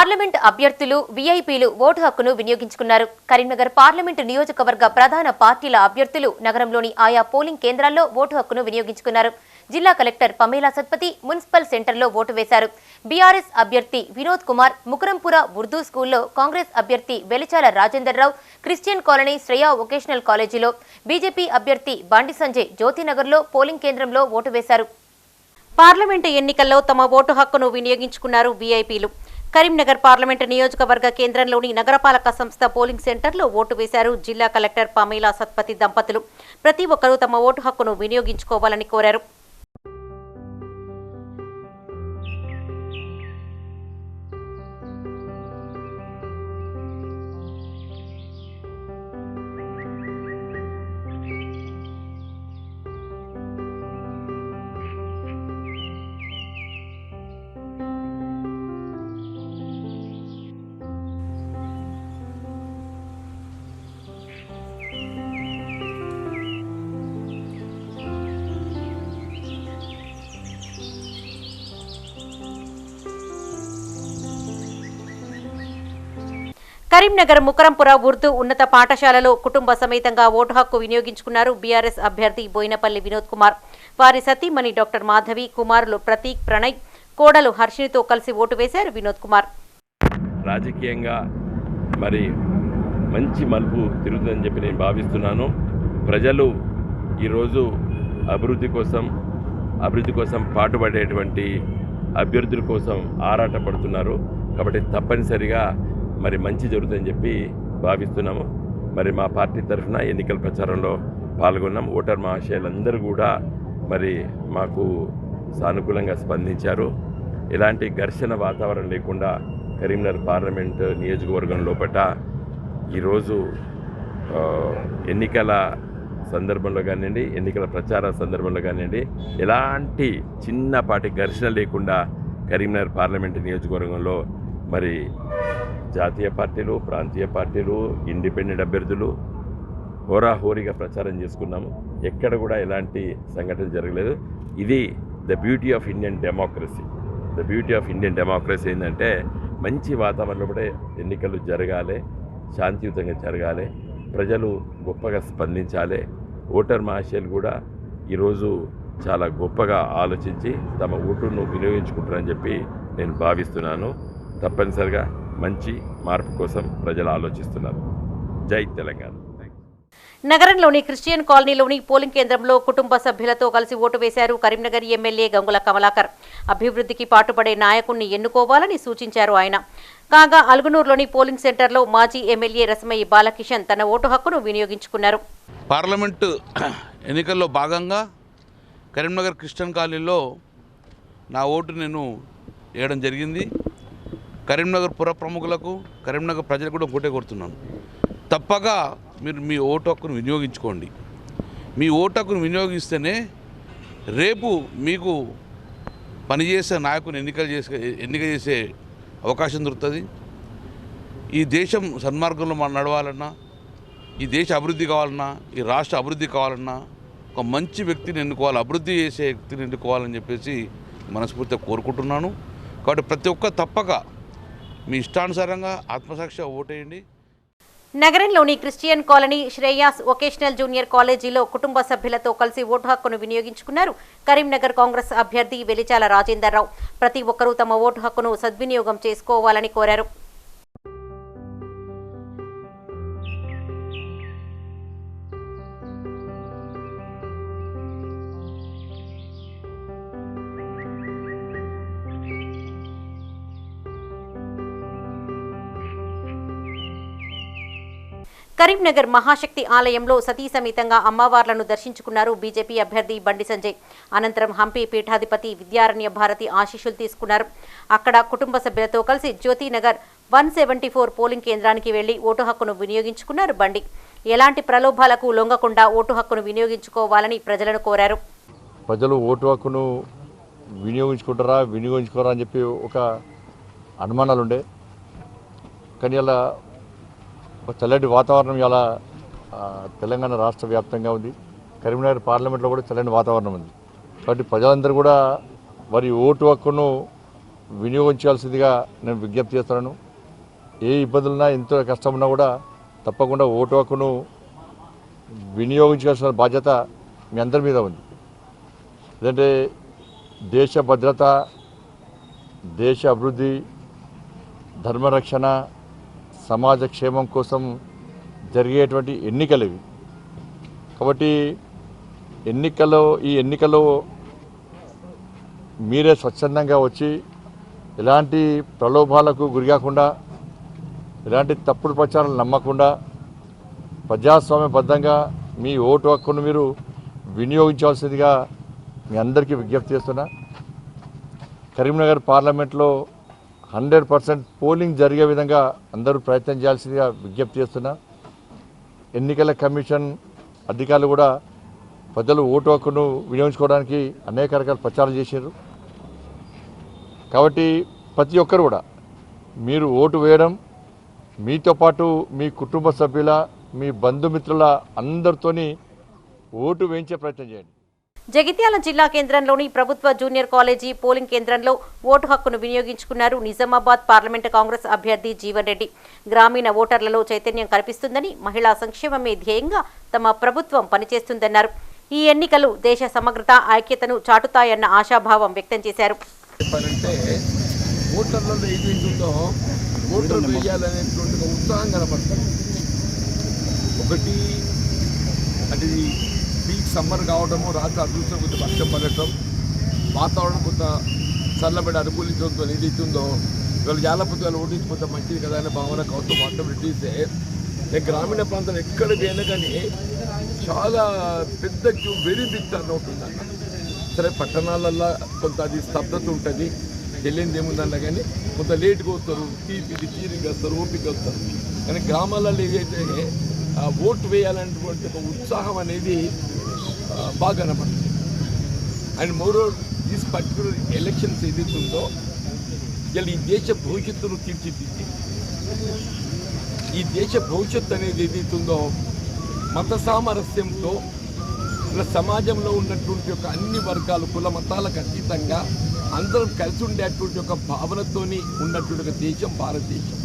Parliament అభ్యర్థులు వీఐపీలు vote హక్కును వినియోగించుకున్నారు. కరీంనగర్ పార్లమెంటు నియోజకవర్గ ప్రధాన పార్టీల అభ్యర్థులు నగరంలోని ఆయా పోలింగ్ కేంద్రాల్లో ఓటు హక్కును వినియోగించుకున్నారు. జిల్లా కలెక్టర్ పమేలా సత్పతి మున్సిపల్ సెంటర్లో ఓటు వేశారు. బీఆర్ఎస్ అభ్యర్థి వినోద్ కుమార్ ముకురంపుర ఉర్దూ స్కూల్లో కాంగ్రెస్ అభ్యర్థి Velichala Rajender Rao Christian colony Shreya vocational కాలేజీలో బీజేపీ అభ్యర్థి బండి సంజయ్ జ్యోతినగర్లో పోలింగ్ కేంద్రంలో ఓటు వేశారు. పార్లమెంటు ఎన్నికల్లో తమ ఓటు హక్కును వినియోగించుకున్నారు వీఐపీలు. కరీంనగర్ పార్లమెంటు నియోజకవర్గ కేంద్రంలోని నగరపాలక సంస్థ పోలింగ్ సెంటర్లో ఓటు వేశారు జిల్లా కలెక్టర్ పమేలా సత్పతి దంపతులు. ప్రతి ఒక్కరూ తమ ఓటు హక్కును వినియోగించుకోవాలని కోరారు. కరీంనగర్ ముకరంపుర ఉర్దూ ఉన్నత పాఠశాలలో కుటుంబ సమేతంగా ఓటు హక్కు వినియోగించుకున్నారు బీఆర్ఎస్ అభ్యర్థి బోయినపల్లి వినోద్ కుమార్. వారి సతీమణి డాక్టర్ మాధవి కుమారులు ప్రతీక్ ప్రణయ్ కోడలు హర్షినితో కలిసి ఓటు వేశారు వినోద్ కుమార్. రాజకీయంగా మరి మంచి మలుపు తిరుగుతుందని చెప్పి నేను భావిస్తున్నాను. ప్రజలు ఈరోజు అభివృద్ధి కోసం అభివృద్ధి కోసం పాటుపడేటువంటి అభ్యర్థుల కోసం ఆరాటపడుతున్నారు. కాబట్టి తప్పనిసరిగా మరి మంచి జరుగుతుందని చెప్పి భావిస్తున్నాము. మరి మా పార్టీ తరఫున ఎన్నికల ప్రచారంలో పాల్గొన్నాం. ఓటర్ మహాశయులందరూ కూడా మరి మాకు సానుకూలంగా స్పందించారు. ఎలాంటి ఘర్షణ వాతావరణం లేకుండా కరీంనగర్ పార్లమెంట్ నియోజకవర్గం లోపల ఈరోజు ఎన్నికల సందర్భంలో కానివ్వండి ఎన్నికల ప్రచార సందర్భంలో కానివ్వండి ఎలాంటి చిన్నపాటి ఘర్షణ లేకుండా కరీంనగర్ పార్లమెంట్ నియోజకవర్గంలో మరి జాతీయ పార్టీలు ప్రాంతీయ పార్టీలు ఇండిపెండెంట్ అభ్యర్థులు హోరాహోరీగా ప్రచారం చేసుకున్నాము. ఎక్కడ కూడా ఎలాంటి సంఘటన జరగలేదు. ఇది the beauty of Indian democracy the beauty of Indian democracy ఏంటంటే మంచి వాతావరణంలో కూడా ఎన్నికలు జరగాలి శాంతియుతంగా జరగాలి ప్రజలు గొప్పగా స్పందించాలి. ఓటర్ మహాశయులు కూడా ఈరోజు చాలా గొప్పగా ఆలోచించి తమ ఓటును వినియోగించుకుంటారని చెప్పి నేను భావిస్తున్నాను. తప్పనిసరిగా మంచి మార్పు కోసం ప్రజలు ఆలోచిస్తున్నారు. జై తెలంగాణ. నగరంలోని క్రిస్టియన్ కాలనీలోని పోలింగ్ కేంద్రంలో కుటుంబ సభ్యులతో కలిసి ఓటు వేశారు కరీంనగర్ ఎమ్మెల్యే గంగుల కమలాకర్. అభివృద్ధికి పాటుపడే నాయకుణ్ణి ఎన్నుకోవాలని సూచించారు ఆయన. కాగా అల్గునూరులోని పోలింగ్ సెంటర్లో మాజీ ఎమ్మెల్యే రసమయ్య బాలకిషన్ తన ఓటు హక్కును వినియోగించుకున్నారు. పార్లమెంటు ఎన్నికల్లో భాగంగా కరీంనగర్ క్రిస్టియన్ కాలనీలో నా ఓటు నేను వేయడం జరిగింది. కరీంనగర్ పుర ప్రముఖులకు కరీంనగర్ ప్రజలకు కూడా ఒకటే కొడుతున్నాను తప్పక మీరు మీ ఓటు హక్కును వినియోగించుకోండి. మీ ఓటు హక్కును వినియోగిస్తేనే రేపు మీకు పనిచేసే నాయకుని ఎన్నికలు చేసే ఎన్నిక చేసే అవకాశం దొరుకుతుంది. ఈ దేశం సన్మార్గంలో మనం నడవాలన్నా ఈ దేశ అభివృద్ధి కావాలన్నా ఈ రాష్ట్ర అభివృద్ధి కావాలన్నా ఒక మంచి వ్యక్తిని ఎన్నుకోవాలి అభివృద్ధి చేసే వ్యక్తిని ఎన్నుకోవాలని చెప్పేసి మనస్ఫూర్తిగా కోరుకుంటున్నాను. కాబట్టి ప్రతి ఒక్క తప్పక మీ ఇష్టానుసారంగా ఆత్మసాక్షి ఓటేయండి నగరంలోని Christian colony Shreyas vocational junior కాలేజీలో కుటుంబ సభ్యులతో కలిసి ఓటు హక్కును వినియోగించుకున్నారు కరీంనగర్ కాంగ్రెస్ అభ్యర్థి వెలిచాల రాజేందర్ రావు. ప్రతి ఒక్కరూ తమ ఓటు హక్కును సద్వినియోగం చేసుకోవాలని కోరారు. కరీంనగర్ మహాశక్తి ఆలయంలో సతీసమేతంగా అమ్మవార్లను దర్శించుకున్నారు బీజేపీ అభ్యర్థి బండి సంజయ్. అనంతరం హంపి పీఠాధిపతి విద్యారణ్య భారతి ఆశీస్సులు తీసుకున్నారు. అక్కడ కుటుంబ సభ్యులతో కలిసి Jyothinagar one seventy four polling కేంద్రానికి వెళ్ళి ఓటు హక్కును వినియోగించుకున్నారు బండి. ఎలాంటి ప్రలోభాలకు లొంగకుండా ఓటు హక్కును వినియోగించుకోవాలని ప్రజలను కోరారు. ప్రజలు ఓటు హక్కును వినియోగించుకుంటారా వినియోగించుకోరా అని చెప్పి ఒక అనుమానాలు ఉండే కానీ అలా ఒక చల్లటి వాతావరణం ఇలా తెలంగాణ రాష్ట్ర వ్యాప్తంగా ఉంది. కరీంనగర్ పార్లమెంట్లో కూడా చల్లని వాతావరణం ఉంది. కాబట్టి ప్రజలందరూ కూడా వారి ఓటు హక్కును వినియోగించాల్సిందిగా నేను విజ్ఞప్తి చేస్తున్నాను. ఏ ఇబ్బందులున్నా ఎంత కష్టం ఉన్నా కూడా తప్పకుండా ఓటు హక్కును వినియోగించాల్సిన బాధ్యత మీ అందరి మీద ఉంది. ఎందుకంటే దేశ భద్రత దేశ అభివృద్ధి ధర్మరక్షణ సమాజ క్షేమం కోసం జరిగేటువంటి ఎన్నికలు ఇవి. కాబట్టి ఎన్నికల్లో ఈ ఎన్నికలో మీరే స్వచ్ఛందంగా వచ్చి ఎలాంటి ప్రలోభాలకు గురికాకుండా ఎలాంటి తప్పుడు ప్రచారాలు నమ్మకుండా ప్రజాస్వామ్యబద్ధంగా మీ ఓటు హక్కును మీరు వినియోగించాల్సిందిగా మీ అందరికీ విజ్ఞప్తి చేస్తున్నా. కరీంనగర్ పార్లమెంట్లో హండ్రెడ్ పర్సెంట్ పోలింగ్ జరిగే విధంగా అందరూ ప్రయత్నం చేయాల్సిందిగా విజ్ఞప్తి చేస్తున్నా. ఎన్నికల కమిషన్ అధికారులు కూడా ప్రజలు ఓటు హక్కును వినియోగించుకోవడానికి అనేక రకాల ప్రచారం చేశారు కాబట్టి ప్రతి ఒక్కరు కూడా మీరు ఓటు వేయడం మీతో పాటు మీ కుటుంబ సభ్యుల మీ బంధుమిత్రుల అందరితోని ఓటు వేయించే ప్రయత్నం చేయండి. జగిత్యాల జిల్లా కేంద్రంలోని ప్రభుత్వ జూనియర్ కాలేజీ పోలింగ్ కేంద్రంలో ఓటు హక్కును వినియోగించుకున్నారు నిజామాబాద్ పార్లమెంట్ కాంగ్రెస్ అభ్యర్థి జీవన్ రెడ్డి. గ్రామీణ ఓటర్లలో చైతన్యం కల్పిస్తుందని మహిళా సంక్షేమమే ధ్యేయంగా తమ ప్రభుత్వం పనిచేస్తుందన్నారు. ఈ ఎన్నికలు దేశ సమగ్రత ఐక్యతను చాటుతాయన్న ఆశాభావం వ్యక్తం చేశారు. ఒకటి అది పీక్ సమ్మర్ కావడము రాత్రి అదృష్టం కొంత వర్షం పడటం వాతావరణం కొంత చల్లబడి అనుకూలించడంతో ఏదైతుందో ఇవాళ జాలపత్రాలు ఓడించిపోతే మంచిది కదా అనే భావన కౌతం మాత్రం రెడ్డిస్తే నేను గ్రామీణ ప్రాంతం ఎక్కడ పోయినా కానీ చాలా పెద్ద క్యూ వెరీ బిగ్ టర్న్ అవుతుంది అన్న సరే పట్టణాలల్లో కొంత అది స్తబ్దత ఉంటుంది తెలియనిది ఏముందన్న కానీ కొంత లేట్గా వస్తారు తీపి తీరిగా వస్తారు ఓపిక వస్తారు. కానీ గ్రామాలలో ఏదైతే ఓటు వేయాలనేటువంటి ఒక ఉత్సాహం అనేది బాగా కనపడుతుంది and more this particular elections ఏదైతుందో ఇలా ఈ దేశ భవిష్యత్తును తీర్చిదిద్ది. ఈ దేశ భవిష్యత్తు అనేది ఏదైతుందో ఉందో మత సామరస్యంతో ఇలా సమాజంలో ఉన్నటువంటి ఒక అన్ని వర్గాలు కుల మతాలకు అతీతంగా అందరం కలిసి ఉండేటువంటి ఒక భావనతోని ఉన్నటువంటి ఒక దేశం భారతదేశం.